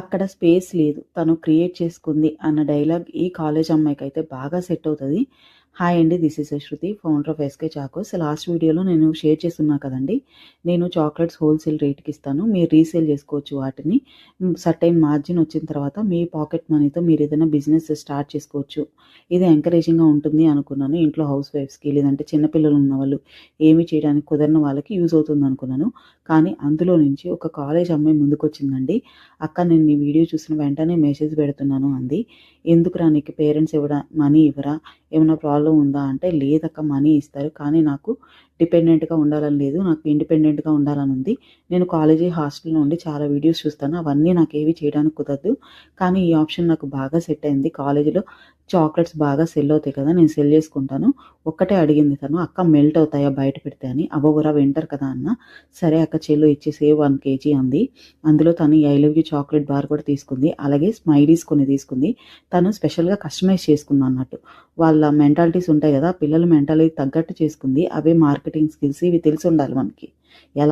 అక్కడ స్పేస్ లేదు. తను క్రియేట్ చేసుకుంది అన్న డైలాగ్ ఈ కాలేజ్ అమ్మాయికి అయితే బాగా సెట్ అవుతుంది. హాయ్ అండి this is Shruti founder of SK Chocos. Last వీడియోలో నేను షేర్ చేస్తున్నా కదండి నేను చాక్లెట్స్ హోల్సేల్ రేట్కి ఇస్తాను. మీరు రీసేల్ చేసుకోవచ్చు వాటిని. సర్టైన్ మార్జిన్ వచ్చిన తర్వాత మీ పాకెట్ మనీతో మీరు ఏదైనా బిజినెస్ స్టార్ట్ చేసుకోవచ్చు. ఇది ఎంకరేజింగ్గా ఉంటుంది అనుకున్నాను. ఇంట్లో హౌస్ వైఫ్స్కి లేదంటే చిన్నపిల్లలు ఉన్న వాళ్ళు ఏమి చేయడానికి కుదరని వాళ్ళకి యూజ్ అవుతుంది అనుకున్నాను. కానీ అందులో నుంచి ఒక కాలేజ్ అమ్మాయి ముందుకొచ్చిందండి. అక్క నేను నీ వీడియో చూసిన వెంటనే మెసేజ్ పెడుతున్నాను అంది. ఎందుకురా నీకు పేరెంట్స్ ఇవ్వడా మనీ ఇవ్వరా? ఏమైనా ప్రాబ్లం ఉందా? అంటే లేదక్క మనీ ఇస్తారు కానీ నాకు డిపెండెంట్గా ఉండాలని లేదు. నాకు ఇండిపెండెంట్గా ఉండాలని ఉంది. నేను కాలేజీ హాస్టల్లో ఉండి చాలా వీడియోస్ చూస్తాను. అవన్నీ నాకు ఏవి చేయడానికి కుదరదు. కానీ ఈ ఆప్షన్ నాకు బాగా సెట్ అయింది. కాలేజీలో చాక్లెట్స్ బాగా సెల్ అవుతాయి కదా నేను సెల్ చేసుకుంటాను. ఒక్కటే అడిగింది తను అక్క మెల్ట్ అవుతాయా బయట పెడితే? అని. అబ్బోబరా వింటర్ కదా అన్న. సరే అక్క చెల్లు ఇచ్చేసే వన్ కేజీ అంది. అందులో తను I love you chocolate bar కూడా తీసుకుంది. అలాగే స్మైలీస్ కొన్ని తీసుకుంది. తను స్పెషల్గా కస్టమైజ్ చేసుకుంది అన్నట్టు. వాళ్ళ మెంటాలిటీస్ ఉంటాయి కదా పిల్లల మెంటాలిటీ తగ్గట్టు చేసుకుంది. అవే మార్కెటింగ్ స్కిల్స్ ఇవి తెలిసి ఉండాలి మనకి. ఎలా